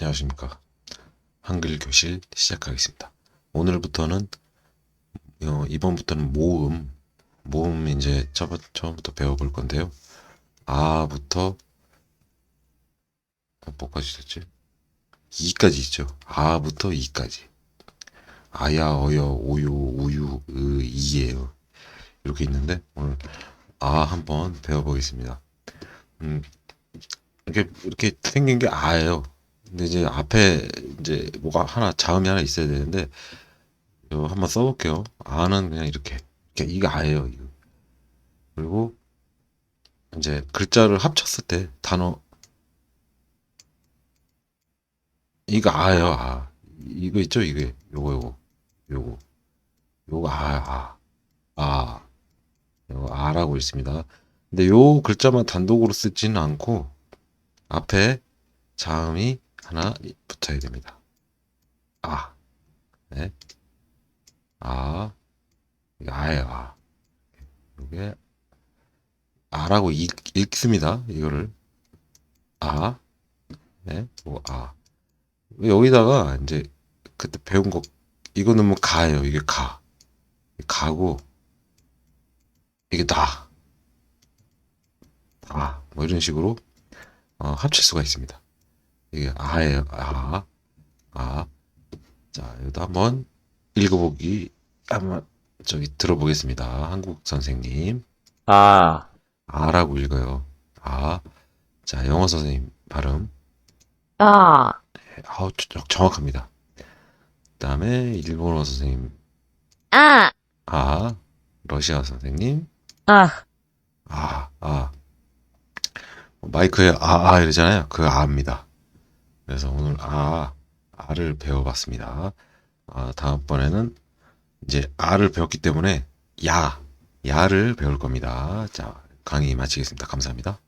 안녕하십니까. 한글 교실 시작하겠습니다. 오늘부터는, 어, 이번부터는 모음, 모음 이제 처, 처음부터 배워볼 건데요. 아부터, 어, 뭐까지 됐지? 이까지 있죠. 아부터 이까지. 아야, 어여, 오요, 우유, 으, 이예요. 이렇게 있는데, 오늘 아 한번 배워보겠습니다. 음, 이렇게, 이렇게 생긴 게 아예요. 근데 이제 앞에 이제 뭐가 하나 자음이 하나 있어야 되는데 이거 한번 써볼게요. 아는 그냥 이렇게 이렇게 이거 아예요. 이거. 그리고 이제 글자를 합쳤을 때 단어 이거 아예요. 아 이거 있죠? 이게 요거 요거 요거 요거 아아 아. 요거 아라고 있습니다. 근데 요 글자만 단독으로 쓰지는 않고 앞에 자음이 하나 붙어야 됩니다. 아, 네, 아, 이거 아예요. 아, 이게 아라고 읽, 읽습니다. 이거를 아, 네, 뭐 아. 여기다가 이제 그때 배운 거 이거 넣으면 가예요. 이게 가, 가고 이게 다, 다, 뭐 이런 식으로 어, 합칠 수가 있습니다. 이게 아예요. 아, 아. 자, 이것도 한번 읽어보기 한번 저기 들어보겠습니다. 한국 선생님. 아, 아라고 읽어요. 아. 자, 영어 선생님 발음. 아, 네, 아우, 저- 정확합니다. 그다음에 일본어 선생님. 아, 아. 러시아 선생님. 아, 아, 아. 마이크에 아, 아 이러잖아요. 그 아입니다. 그래서 오늘 아, 아를 배워봤습니다. 아, 다음번에는 이제 아를 배웠기 때문에 야, 야를 배울 겁니다. 자, 강의 마치겠습니다. 감사합니다.